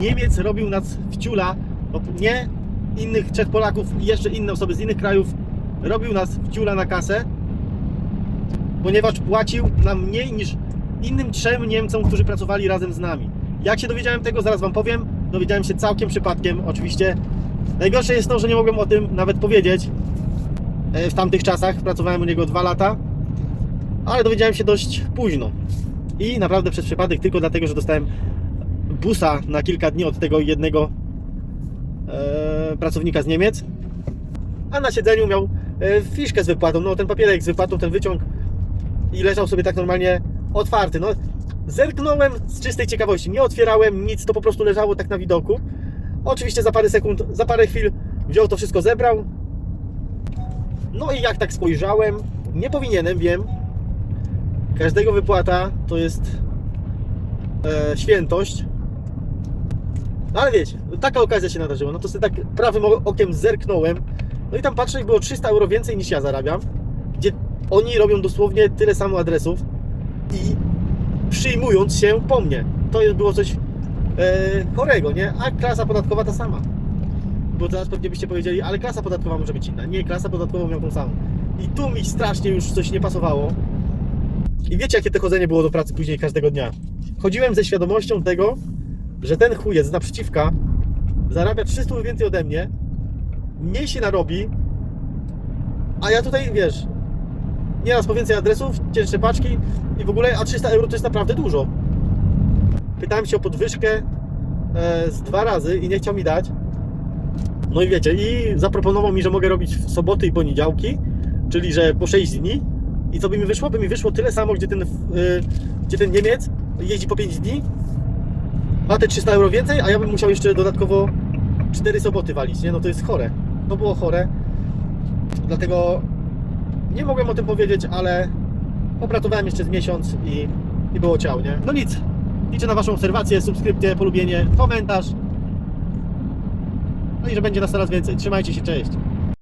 Niemiec robił nas w ciula, nie innych trzech Polaków i jeszcze inne osoby z innych krajów, robił nas w ciula na kasę, ponieważ płacił nam mniej niż innym trzem Niemcom, którzy pracowali razem z nami. Jak się dowiedziałem tego, zaraz Wam powiem. Dowiedziałem się całkiem przypadkiem, oczywiście. Najgorsze jest to, że nie mogłem o tym nawet powiedzieć. E, W tamtych czasach pracowałem u niego dwa lata, ale dowiedziałem się dość późno. I naprawdę przez przypadek, tylko dlatego, że dostałem busa na kilka dni od tego jednego e, pracownika z Niemiec, a na siedzeniu miał e, fiszkę z wypłatą, no ten papierek z wypłatą, ten wyciąg i leżał sobie tak normalnie otwarty. No, zerknąłem z czystej ciekawości, nie otwierałem nic, to po prostu leżało tak na widoku. Oczywiście za parę sekund, za parę chwil wziął to wszystko, zebrał. No i jak tak spojrzałem, nie powinienem, wiem. Każdego wypłata to jest e, świętość. No ale wiecie, taka okazja się nadarzyła. No to sobie tak prawym okiem zerknąłem. No i tam patrzę, było 300 euro więcej niż ja zarabiam. Gdzie oni robią dosłownie tyle samo adresów i przyjmując się po mnie. To jest było coś e, chorego, nie? A klasa podatkowa ta sama. Bo teraz pewnie byście powiedzieli, ale klasa podatkowa może być inna. Nie, klasa podatkowa miał tą samą. I tu mi strasznie już coś nie pasowało. I wiecie, jakie to chodzenie było do pracy później każdego dnia? Chodziłem ze świadomością tego, że ten chujec naprzeciwka zarabia 300 więcej ode mnie, mniej się narobi, a ja tutaj, wiesz, nieraz po więcej adresów, cięższe paczki i w ogóle, a 300 euro to jest naprawdę dużo. Pytałem się o podwyżkę e, z dwa razy i nie chciał mi dać. No i wiecie, i zaproponował mi, że mogę robić w soboty i poniedziałki, czyli że po 6 dni. I co by mi wyszło? By mi wyszło tyle samo, gdzie ten, y, gdzie ten Niemiec jeździ po 5 dni, ma te 300 euro więcej, a ja bym musiał jeszcze dodatkowo 4 soboty walić, nie? No to jest chore. To było chore. Dlatego nie mogłem o tym powiedzieć, ale opracowałem jeszcze z miesiąc i, i było ciał, nie? No nic. Liczę na Waszą obserwację, subskrypcję, polubienie, komentarz. No i że będzie nas coraz więcej. Trzymajcie się, cześć.